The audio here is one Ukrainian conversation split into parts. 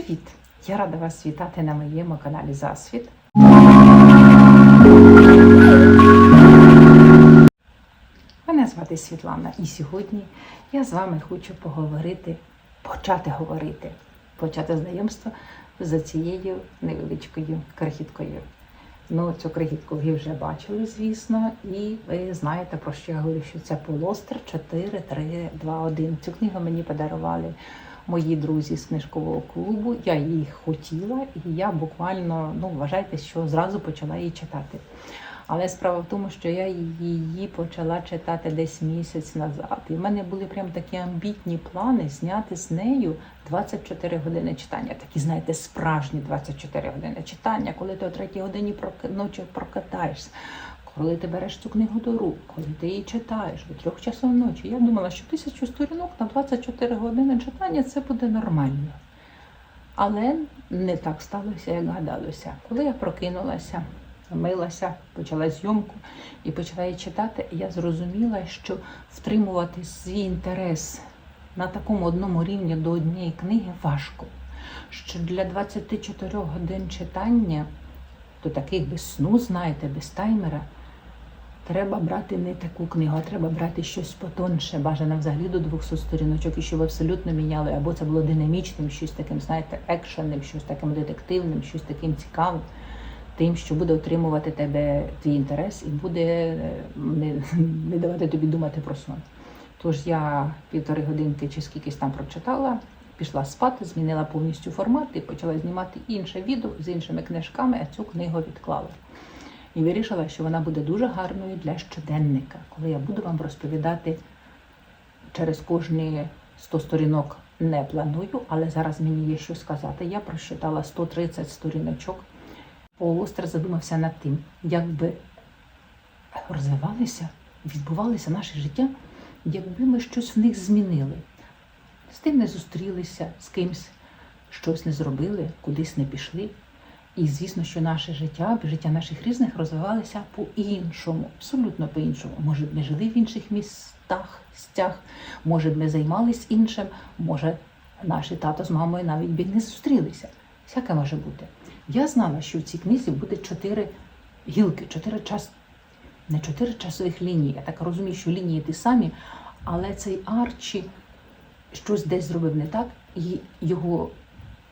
Привіт! Я рада вас вітати на моєму каналі Засвіт. Мене звати Світлана, і сьогодні я з вами хочу поговорити, почати говорити, почати знайомство з цією невеличкою крихіткою. Ну, цю крихітку ви вже бачили, звісно, і ви знаєте, про що я говорю, що це полостер 4, 3, 2, 1. Цю книгу мені подарували мої друзі з книжкового клубу. Я її хотіла, і я буквально ну вважайте, що зразу почала її читати. Але справа в тому, що я її почала читати десь місяць назад. І в мене були прям такі амбітні плани зняти з нею 24 години читання. Такі, знаєте, справжні 24 години читання, коли ти о третій годині ночі прокатаєшся. Коли ти береш цю книгу до рук, коли ти її читаєш до трьох часов ночі, я думала, що тисячу сторінок на 24 години читання це буде нормально. Але не так сталося, як гадалося. Коли я прокинулася, милася, почала зйомку і почала її читати, я зрозуміла, що втримувати свій інтерес на такому одному рівні до однієї книги важко. Що для 24 годин читання, то таких без сну, знаєте, без таймера, треба брати не таку книгу, а треба брати щось потонше, бажано взагалі до 200 сторіночок, і щоб абсолютно міняли, або це було динамічним, щось таким, знаєте, екшенним, щось таким детективним, щось таким цікавим, тим, що буде отримувати тебе твій інтерес і буде е, не, не давати тобі думати про сон. Тож я півтори годинки чи скількись там прочитала, пішла спати, змінила повністю формат і почала знімати інше відео з іншими книжками, а цю книгу відклала. І вирішила, що вона буде дуже гарною для щоденника, коли я буду вам розповідати через кожні 100 сторінок не планую, але зараз мені є що сказати. Я прочитала 130 сторіночок. Полостер задумався над тим, як би розвивалися, відбувалося наше життя, якби ми щось в них змінили. З тим не зустрілися, з кимсь щось не зробили, кудись не пішли. І звісно, що наше життя, життя наших різних розвивалося по-іншому, абсолютно по-іншому. Може, б ми жили в інших містах, стях, може, б ми займались іншим, може, наші тато з мамою навіть би не зустрілися. Всяке може бути. Я знала, що в цій книзі буде чотири гілки, чотири час, не чотири часових лінії. Я так розумію, що лінії ті самі, але цей Арчі щось десь зробив не так, і його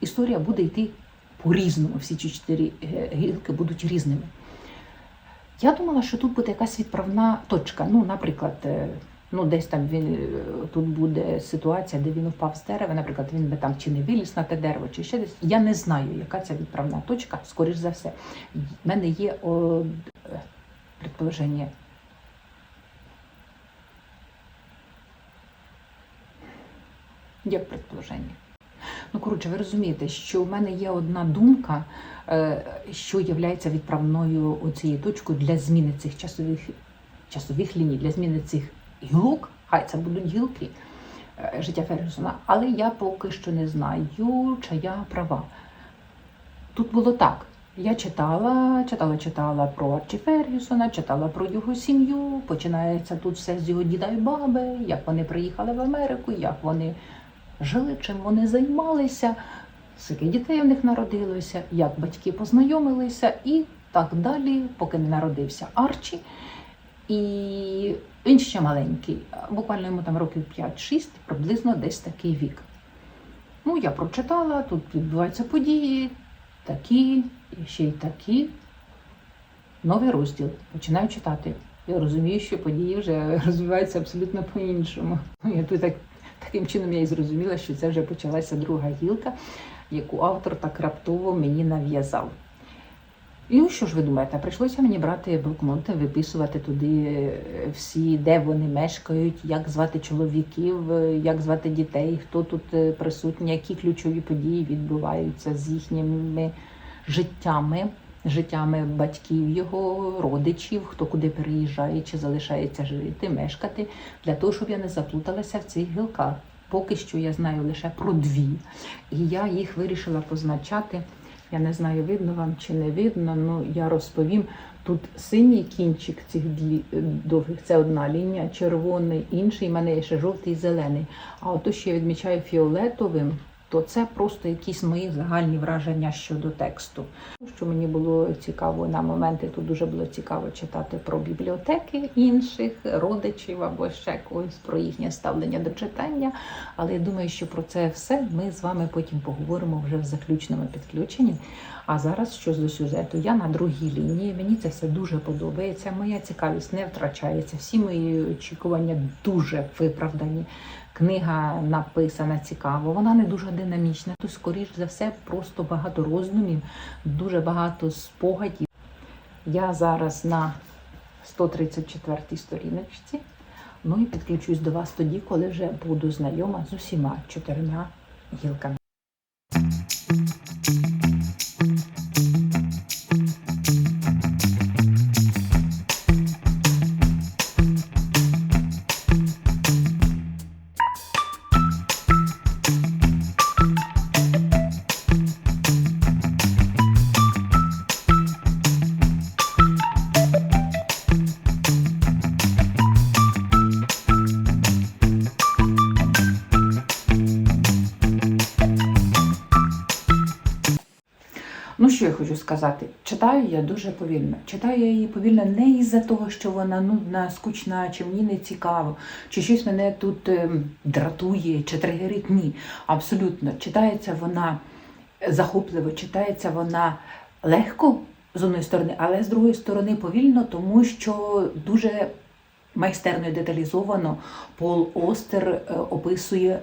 історія буде йти по-різному. Всі ці чотири е, гілки будуть різними. Я думала, що тут буде якась відправна точка. Ну, наприклад, е, ну десь там він е, тут буде ситуація, де він впав з дерева, наприклад, він би там чи не виліз на те дерево, чи ще десь. Я не знаю, яка це відправна точка, скоріш за все. В мене є о, предположення. Як предположення? Ну, коротше, ви розумієте, що в мене є одна думка, е, що є відправною оцією точкою для зміни цих часових, часових ліній, для зміни цих гілок. Хай це будуть гілки е, життя Фергюсона, але я поки що не знаю, чи я права. Тут було так. Я читала, читала, читала про Арчі Фергюсона, читала про його сім'ю. Починається тут все з його діда і баби, як вони приїхали в Америку, як вони жили, чим вони займалися, скільки дітей в них народилося, як батьки познайомилися і так далі, поки не народився Арчі. І він ще маленький, буквально йому там років 5-6, приблизно десь такий вік. Ну, я прочитала, тут відбуваються події, такі, і ще й такі. Новий розділ. Починаю читати. Я розумію, що події вже розвиваються абсолютно по-іншому. Ну, Я тут так Таким чином я і зрозуміла, що це вже почалася друга гілка, яку автор так раптово мені нав'язав. І ну що ж ви думаєте, прийшлося мені брати блокноти, виписувати туди е, всі, де вони мешкають, як звати чоловіків, е, як звати дітей, хто тут е, присутній, які ключові події відбуваються з їхніми життями, життями батьків, його родичів, хто куди переїжджає чи залишається жити, мешкати, для того, щоб я не заплуталася в цих гілках. Поки що я знаю лише про дві. І я їх вирішила позначати. Я не знаю, видно вам чи не видно, ну я розповім. Тут синій кінчик цих дві е, довгих це одна лінія, червоний, інший, в мене є ще жовтий і зелений. А ото що я відмічаю фіолетовим, то це просто якісь мої загальні враження щодо тексту. Що мені було цікаво на моменти, тут дуже було цікаво читати про бібліотеки інших родичів або ще когось про їхнє ставлення до читання. Але я думаю, що про це все ми з вами потім поговоримо вже в заключному підключенні. А зараз щось до сюжету. Я на другій лінії. Мені це все дуже подобається. Моя цікавість не втрачається. Всі мої очікування дуже виправдані. Книга написана цікаво, вона не дуже динамічна. то, скоріш за все, просто багато роздумів, дуже багато спогадів. Я зараз на 134 сторіночці. Ну і підключусь до вас тоді, коли вже буду знайома з усіма чотирма гілками. Сказати? Читаю я дуже повільно. Читаю я її повільно не із-за того, що вона нудна, скучна, чи мені не цікаво, чи щось мене тут ем, дратує, чи тригерить. Ні. Абсолютно. Читається вона захопливо, читається вона легко з одної сторони, але з другої сторони повільно, тому що дуже майстерно і деталізовано Пол Остер е, описує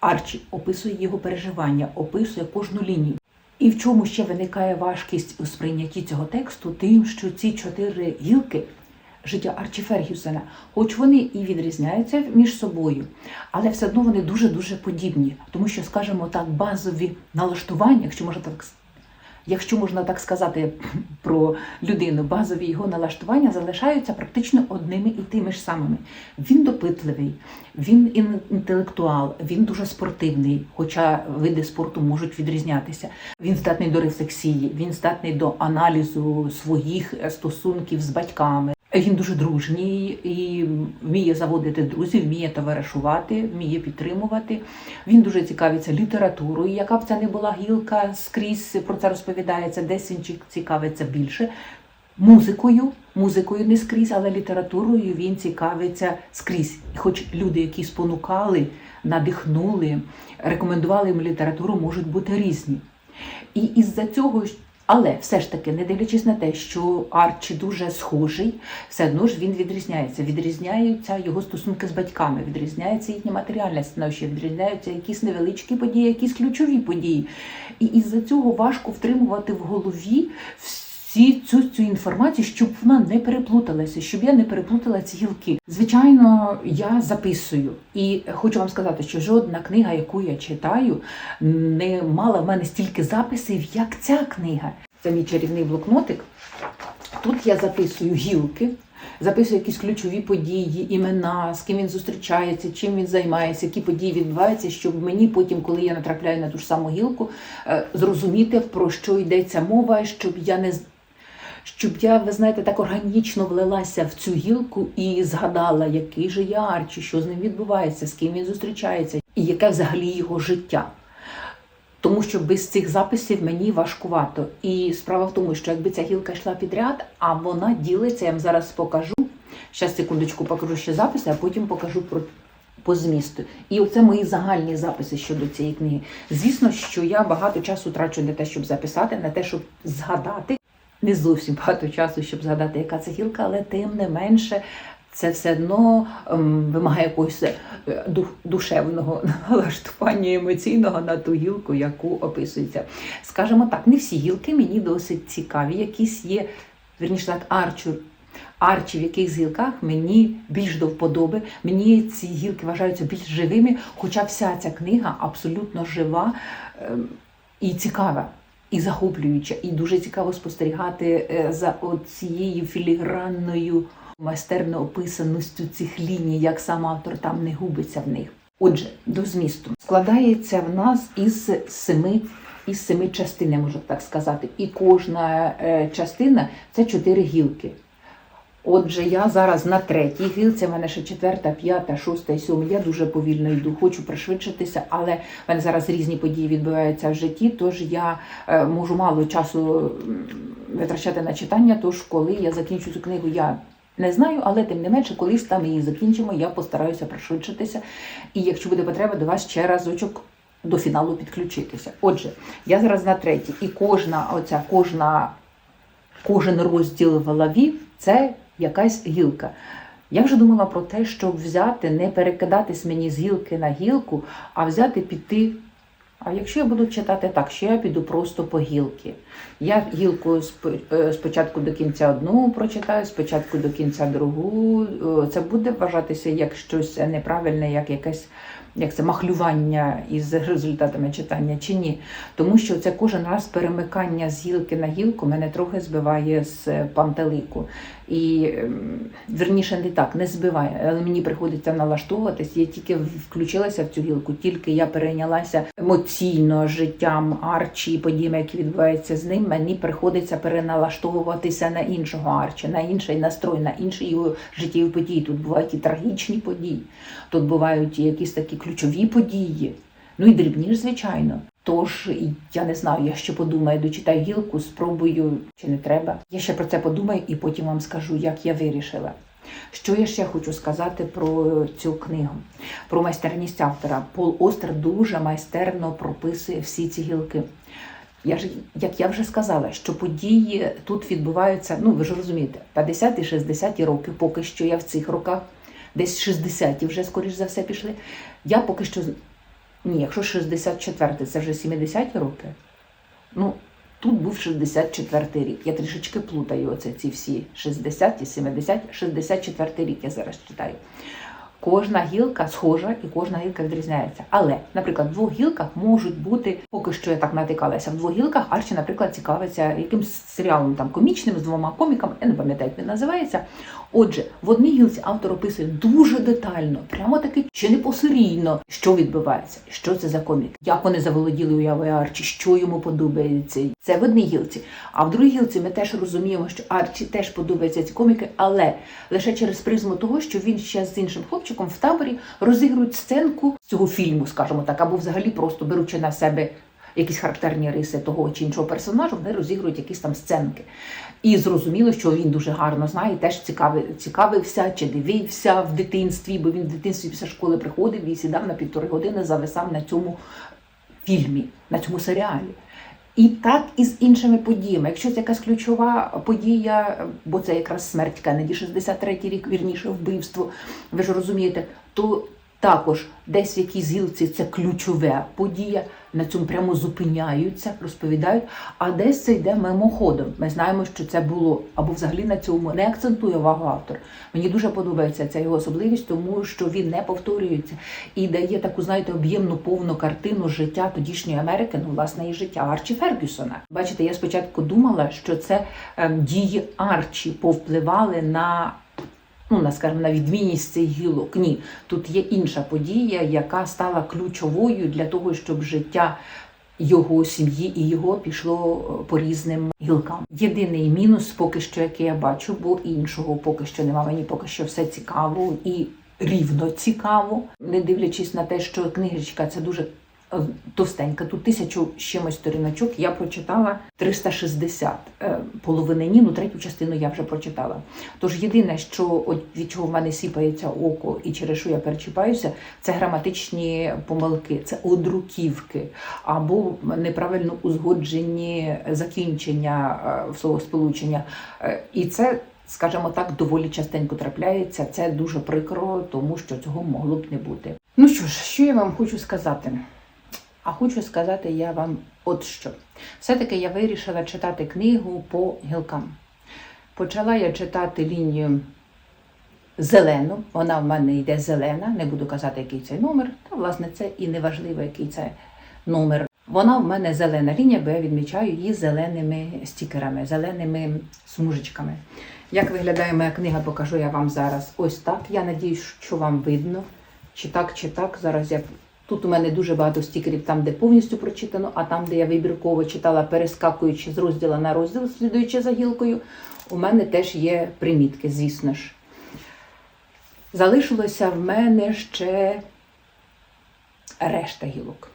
Арчі, описує його переживання, описує кожну лінію. І в чому ще виникає важкість у сприйнятті цього тексту, тим, що ці чотири гілки життя Арчі Фергюсена, хоч вони і відрізняються між собою, але все одно вони дуже-дуже подібні, тому що, скажімо так, базові налаштування, якщо можна так с- Якщо можна так сказати про людину, базові його налаштування залишаються практично одними і тими ж самими. Він допитливий, він ін- інтелектуал, він дуже спортивний, хоча види спорту можуть відрізнятися. Він здатний до рефлексії, він здатний до аналізу своїх стосунків з батьками. Він дуже дружній і вміє заводити друзів, вміє товаришувати, вміє підтримувати. Він дуже цікавиться літературою, яка б це не була гілка скрізь про це розповідається, десь він цікавиться більше. Музикою, музикою не скрізь, але літературою він цікавиться скрізь. І хоч люди, які спонукали, надихнули, рекомендували йому літературу, можуть бути різні. І із-за цього, ж- але все ж таки, не дивлячись на те, що Арчі дуже схожий, все одно ж він відрізняється. Відрізняються його стосунки з батьками, відрізняється їхнє матеріальне становище, відрізняються якісь невеличкі події, якісь ключові події. І із-за цього важко втримувати в голові всі цю, цю інформацію, щоб вона не переплуталася, щоб я не переплутала ці гілки. Звичайно, я записую, і хочу вам сказати, що жодна книга, яку я читаю, не мала в мене стільки записів, як ця книга. Це мій чарівний блокнотик. Тут я записую гілки, записую якісь ключові події, імена, з ким він зустрічається, чим він займається, які події відбуваються, щоб мені потім, коли я натрапляю на ту ж саму гілку, е, зрозуміти, про що йдеться мова, щоб я не щоб я, ви знаєте, так органічно влилася в цю гілку і згадала, який же я Арчі, що з ним відбувається, з ким він зустрічається, і яке взагалі його життя. Тому що без цих записів мені важкувато. І справа в тому, що якби ця гілка йшла підряд, а вона ділиться, я вам зараз покажу. Зараз секундочку покажу ще записи, а потім покажу про по змісту. І оце мої загальні записи щодо цієї книги. Звісно, що я багато часу трачу на те, щоб записати, на те, щоб згадати. Не зовсім багато часу, щоб згадати, яка це гілка, але тим не менше. Це все одно ем, вимагає якогось е, душевного налаштування емоційного на ту гілку, яку описується. Скажімо так, не всі гілки мені досить цікаві. Якісь є, вірніше так, арчу, арчі в яких гілках мені більш до вподоби. Мені ці гілки вважаються більш живими, хоча вся ця книга абсолютно жива ем, і цікава. І захоплююча, і дуже цікаво спостерігати е, за цією філігранною майстерно описаністю цих ліній, як сам автор там не губиться в них. Отже, до змісту складається в нас із семи із семи частин, можу так сказати. І кожна е, частина це чотири гілки. Отже, я зараз на третій гілці, в мене ще четверта, п'ята, шоста і сьома. Я дуже повільно йду, хочу пришвидшитися, але в мене зараз різні події відбуваються в житті, тож я е, можу мало часу витрачати на читання. Тож, коли я закінчу цю книгу, я не знаю, але тим не менше, колись там її закінчимо, я постараюся пришвидшитися. І якщо буде потреба, до вас ще разочок до фіналу підключитися. Отже, я зараз на третій, і кожна оця кожна кожен розділ в главі це якась гілка. Я вже думала про те, щоб взяти, не перекидатись мені з гілки на гілку, а взяти піти. А якщо я буду читати так, що я піду просто по гілки. Я гілку е, спочатку до кінця одну прочитаю, спочатку до кінця другу. Е, Це буде вважатися як щось неправильне, як якесь як це махлювання із результатами читання чи ні. Тому що це кожен раз перемикання з гілки на гілку мене трохи збиває з пантелику. І ем, верніше не так, не збиває, але мені приходиться налаштовуватись. Я тільки включилася в цю гілку, тільки я перейнялася емоційно життям Арчі, подіями, які відбуваються з ним. Мені приходиться переналаштовуватися на іншого Арчі, на інший настрой, на інші його життєві події. Тут бувають і трагічні події, тут бувають якісь такі ключові події. Ну і дрібні ж, звичайно. Тож я не знаю, я ще подумаю, дочитаю гілку, спробую чи не треба. Я ще про це подумаю і потім вам скажу, як я вирішила. Що я ще хочу сказати про цю книгу, про майстерність автора. Пол Остер дуже майстерно прописує всі ці гілки. Я ж, як я вже сказала, що події тут відбуваються, ну ви ж розумієте, 50 і 60 роки, поки що я в цих роках, десь 60-ті вже, скоріш за все, пішли. Я поки що ні, якщо 64 це вже 70-ті роки. Ну, тут був 64-й рік. Я трішечки плутаю оце ці всі 60-ті, 70-ті, 64-й рік я зараз читаю. Кожна гілка схожа і кожна гілка відрізняється. Але, наприклад, в двох гілках можуть бути, поки що я так натикалася, в двох гілках Арчі, наприклад, цікавиться якимсь серіалом там комічним з двома коміками, я не пам'ятаю, як він називається. Отже, в одній гілці автор описує дуже детально, прямо таки чи не посерійно, що відбувається, що це за комік, як вони заволоділи уявою Арчі, що йому подобається. Це в одній гілці. А в другій гілці ми теж розуміємо, що Арчі теж подобаються ці коміки, але лише через призму того, що він ще з іншим хлопчиком в таборі розігрують сценку цього фільму, скажімо так, або взагалі просто беручи на себе якісь характерні риси того чи іншого персонажу, вони розігрують якісь там сценки. І зрозуміло, що він дуже гарно знає, і теж цікави, цікавився чи дивився в дитинстві, бо він в дитинстві після школи приходив і сідав на півтори години, зависав на цьому фільмі, на цьому серіалі. І так і з іншими подіями. Якщо це якась ключова подія, бо це якраз смерть Кеннеді, 63-й рік, вірніше вбивство, ви ж розумієте, то також десь в якійсь гілці це ключова подія, на цьому прямо зупиняються, розповідають, а десь це йде мимоходом. Ми знаємо, що це було, або взагалі на цьому не акцентує увагу автор. Мені дуже подобається ця його особливість, тому що він не повторюється і дає таку, знаєте, об'ємну повну картину життя тодішньої Америки, ну власне і життя Арчі Фергюсона. Бачите, я спочатку думала, що це ем, дії Арчі повпливали на. Ну, скажімо, на відмінність цих гілок. Ні, тут є інша подія, яка стала ключовою для того, щоб життя його сім'ї і його пішло е, по різним гілкам. Єдиний мінус, поки що, який я бачу, бо іншого поки що немає. Мені поки що все цікаво і рівно цікаво, не дивлячись на те, що книжечка це дуже. Е, Товстенька, тут тисячу з чимось сторіночок, я прочитала 360 е, половини ні, ну третю частину я вже прочитала. Тож єдине, що від чого в мене сіпається око і через що я перечіпаюся, це граматичні помилки, це одруківки або неправильно узгоджені закінчення е, в словосполучення. І це, скажімо так, доволі частенько трапляється. Це дуже прикро, тому що цього могло б не бути. Ну що ж, що я вам хочу сказати? А хочу сказати я вам от що. Все-таки я вирішила читати книгу по гілкам. Почала я читати лінію зелену, вона в мене йде зелена, не буду казати, який це номер, та власне це і не важливо, який це номер. Вона в мене зелена лінія, бо я відмічаю її зеленими стікерами, зеленими смужечками. Як виглядає моя книга, покажу я вам зараз. Ось так. Я надіюсь, що вам видно. Чи так, чи так. Зараз я Тут у мене дуже багато стікерів, там, де повністю прочитано, а там, де я вибірково читала, перескакуючи з розділу на розділ, слідуючи за гілкою, у мене теж є примітки, звісно ж. Залишилося в мене ще решта гілок.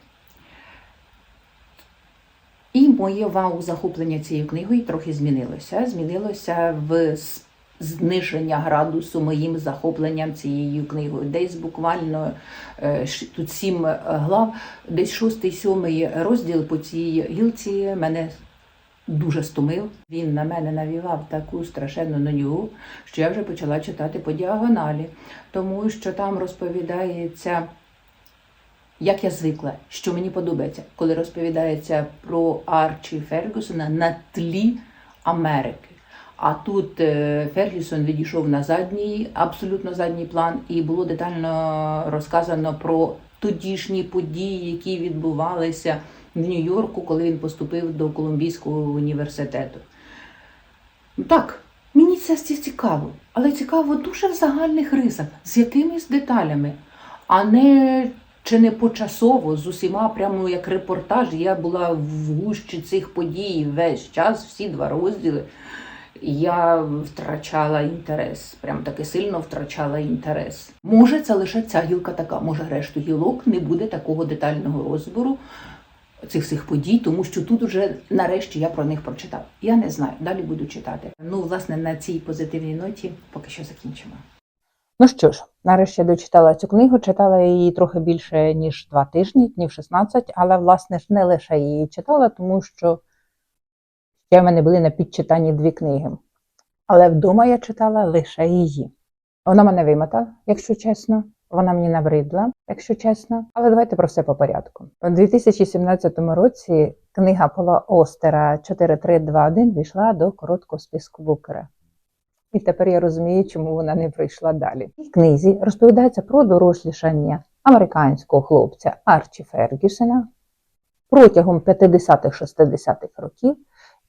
І моє вау захоплення цією книгою трохи змінилося. Змінилося в зниження градусу моїм захопленням цією книгою. Десь буквально е, тут сім е, глав, десь шостий, сьомий розділ по цій гілці мене дуже стомив. Він на мене навівав таку страшенну нудьгу, що я вже почала читати по діагоналі, тому що там розповідається як я звикла, що мені подобається, коли розповідається про Арчі Фергюсона на тлі Америки. А тут е, Фергюсон відійшов на задній, абсолютно задній план, і було детально розказано про тодішні події, які відбувалися в Нью-Йорку, коли він поступив до Колумбійського університету. Так, мені це цікаво, але цікаво дуже в загальних рисах, з якимись деталями, а не чи не почасово з усіма, прямо як репортаж. Я була в гущі цих подій весь час, всі два розділи. Я втрачала інтерес, прям таки сильно втрачала інтерес. Може, це лише ця гілка така, може, решту гілок не буде такого детального розбору цих всіх подій, тому що тут уже нарешті я про них прочитав. Я не знаю, далі буду читати. Ну, власне, на цій позитивній ноті поки що закінчимо. Ну що ж, нарешті дочитала цю книгу, читала її трохи більше, ніж два тижні, днів 16, але, власне ж, не лише її читала, тому що ще в мене були на підчитанні дві книги. Але вдома я читала лише її. Вона мене вимотала, якщо чесно. Вона мені набридла, якщо чесно. Але давайте про все по порядку. У 2017 році книга Пола Остера 4321 війшла до короткого списку Букера. І тепер я розумію, чому вона не пройшла далі. В книзі розповідається про дорослішання американського хлопця Арчі Фергюсена протягом 50-60-х років,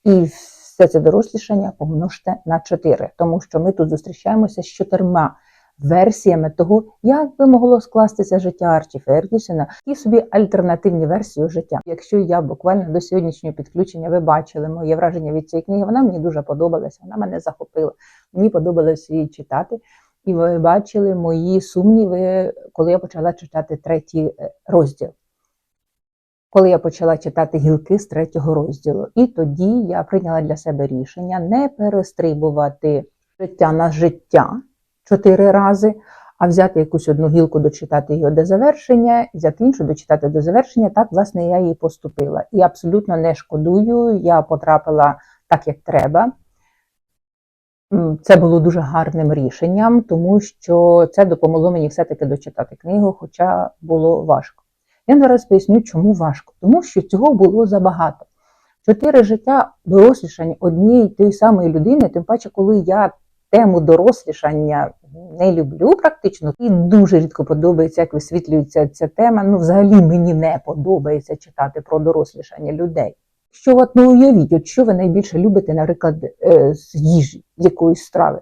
і все це дорослішання помножте на 4, тому що ми тут зустрічаємося з чотирма версіями того, як би могло скластися життя Арчі Фергюсена, і собі альтернативні версії життя. Якщо я буквально до сьогоднішнього підключення ви бачили моє враження від цієї книги, вона мені дуже подобалася, вона мене захопила. Мені подобалося її читати. І ви бачили мої сумніви, коли я почала читати третій е, розділ. Коли я почала читати гілки з третього розділу. І тоді я прийняла для себе рішення не перестрибувати життя на життя чотири рази, а взяти якусь одну гілку, дочитати її до завершення, взяти іншу, дочитати до завершення. Так, власне, я її поступила. І абсолютно не шкодую, я потрапила так, як треба. Це було дуже гарним рішенням, тому що це допомогло мені все-таки дочитати книгу, хоча було важко. Я зараз поясню, чому важко. Тому що цього було забагато. Чотири життя дорослішання однієї тої самої людини, тим паче, коли я тему дорослішання не люблю практично, і дуже рідко подобається, як висвітлюється ця тема. Ну, взагалі мені не подобається читати про дорослішання людей. Що от ну уявіть, от що ви найбільше любите, наприклад, е, з їжі, якоїсь страви.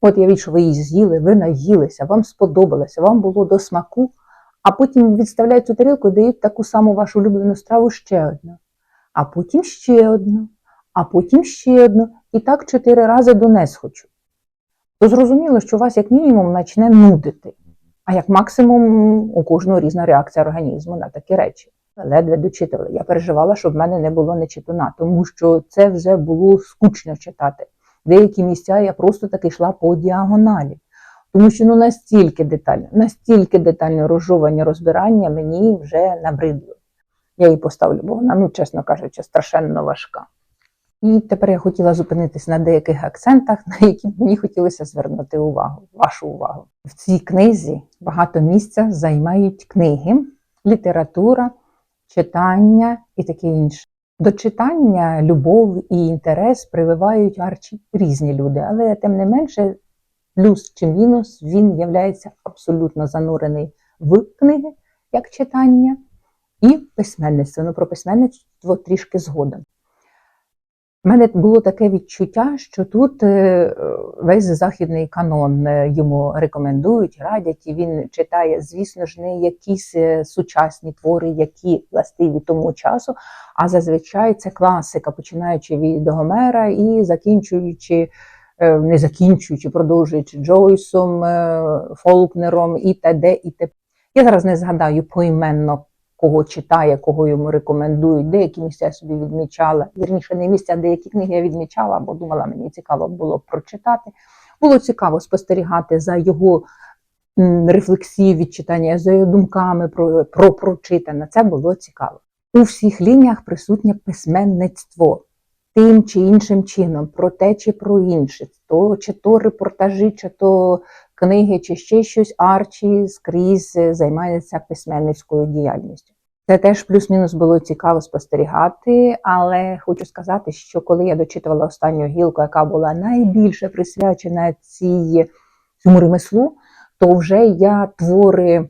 От явіть, що ви її з'їли, ви наїлися, вам сподобалося, вам було до смаку, а потім відставляють цю тарілку і дають таку саму вашу улюблену страву ще одну, а потім ще одну, а потім ще одну. І так чотири рази до несхочу. То зрозуміло, що вас як мінімум почне нудити, а як максимум у кожного різна реакція організму на такі речі. Ледве дочитувала. Я переживала, щоб в мене не було нечитуна, тому що це вже було скучно читати. Деякі місця я просто таки йшла по діагоналі. Тому що ну настільки детально, настільки детальне розжовування, розбирання мені вже набридло. Я її поставлю, бо вона, ну, чесно кажучи, страшенно важка. І тепер я хотіла зупинитись на деяких акцентах, на які мені хотілося звернути увагу, вашу увагу. В цій книзі багато місця займають книги, література, читання і таке інше. До читання любов і інтерес прививають арчі різні люди, але тим не менше, плюс чи мінус, він являється абсолютно занурений в книги як читання і письменництво. Ну про письменництво трішки згодом. У мене було таке відчуття, що тут е, весь західний канон е, йому рекомендують, радять, і він читає, звісно ж, не якісь е, сучасні твори, які властиві тому часу, а зазвичай це класика, починаючи від Гомера і закінчуючи, не закінчуючи, продовжуючи Джойсом, е, Фолкнером і т.д. і т.п. Я зараз не згадаю поіменно, кого читає, кого йому рекомендують. Деякі місця собі відмічала. Вірніше, не місця, а деякі книги я відмічала, бо думала, мені цікаво було прочитати. Було цікаво спостерігати за його м, рефлексією від читання, за його думками про, про прочитане. Це було цікаво. У всіх лініях присутнє письменництво. Тим чи іншим чином, про те чи про інше, то чи то репортажі, чи то книги, чи ще щось, Арчі скрізь е, займається письменницькою діяльністю. Це теж плюс-мінус було цікаво спостерігати, але хочу сказати, що коли я дочитувала останню гілку, яка була найбільше присвячена цій, цьому ремеслу, то вже я твори,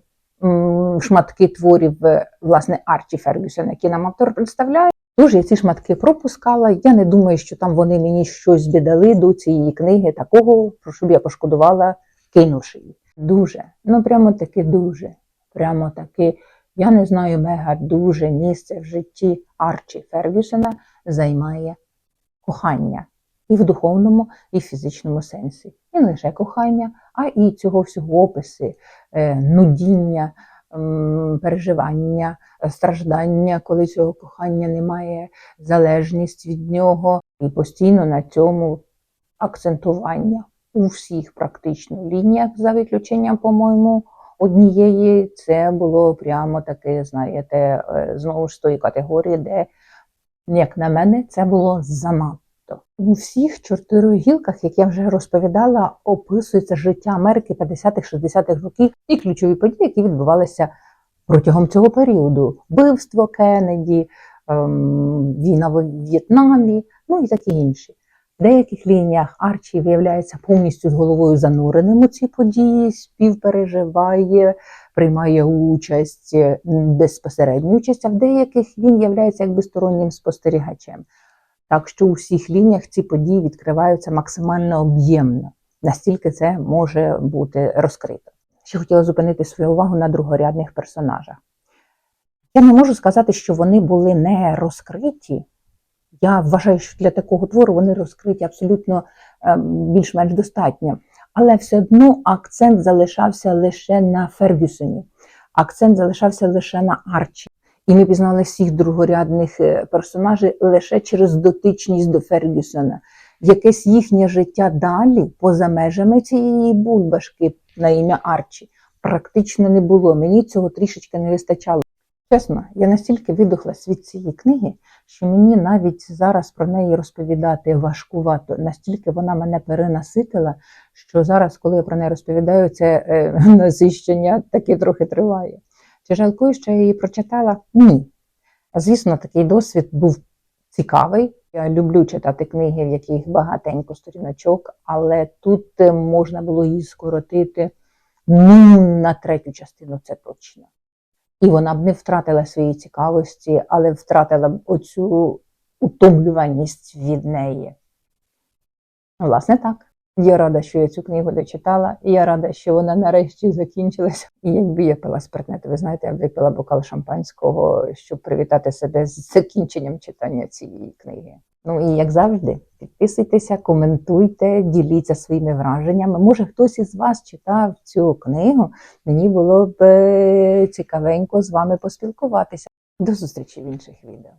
шматки творів е, власне Арчі Фергюсона, які нам автор представляє. Тож я ці шматки пропускала. Я не думаю, що там вони мені щось бідали до цієї книги, такого, про що б я пошкодувала, кинувши її. Дуже, ну прямо таки дуже. Прямо таки, я не знаю, мега дуже місце в житті Арчі Фергюсона займає кохання і в духовному, і в фізичному сенсі. І не лише кохання, а і цього всього описи, е, нудіння, переживання, е, страждання, коли цього кохання немає, залежність від нього, і постійно на цьому акцентування у всіх практично лініях, за виключенням, по-моєму, однієї, це було прямо таке, знаєте, е, знову ж тої категорії, де, як на мене, це було занадто. У всіх чотирьох гілках, як я вже розповідала, описується життя Америки 50-х-60-х років і ключові події, які відбувалися протягом цього періоду: вбивство Кеннеді, ем, війна в В'єтнамі, ну і такі інші. В деяких лініях Арчі виявляється повністю з головою зануреним у ці події, співпереживає, приймає участь безпосередню участь, а в деяких він являється якби стороннім спостерігачем. Так що у всіх лініях ці події відкриваються максимально об'ємно, настільки це може бути розкрито. Ще хотіла зупинити свою увагу на другорядних персонажах. Я не можу сказати, що вони були не розкриті. Я вважаю, що для такого твору вони розкриті абсолютно е, більш-менш достатньо. Але все одно акцент залишався лише на Фергюсоні, акцент залишався лише на Арчі. І ми пізнали всіх другорядних е, персонажів лише через дотичність до Фергюсона. Якесь їхнє життя далі, поза межами цієї бульбашки на ім'я Арчі, практично не було. Мені цього трішечки не вистачало. Чесно, я настільки видохлась від цієї книги, що мені навіть зараз про неї розповідати важкувато. Настільки вона мене перенаситила, що зараз, коли я про неї розповідаю, це е, насищення таки трохи триває. Чи жалкую, що я її прочитала? Ні. Звісно, такий досвід був цікавий. Я люблю читати книги, в яких багатенько сторіночок, але тут е, можна було її скоротити ну, на третю частину, це точно. І вона б не втратила своєї цікавості, але втратила б оцю утомлюваність від неї. Власне, так. Я рада, що я цю книгу дочитала, я рада, що вона нарешті закінчилася. І якби я пила спиртне, то ви знаєте, я б випила бокал шампанського, щоб привітати себе з закінченням читання цієї книги. Ну і як завжди, підписуйтеся, коментуйте, діліться своїми враженнями. Може, хтось із вас читав цю книгу. Мені було б е, цікавенько з вами поспілкуватися. До зустрічі в інших відео.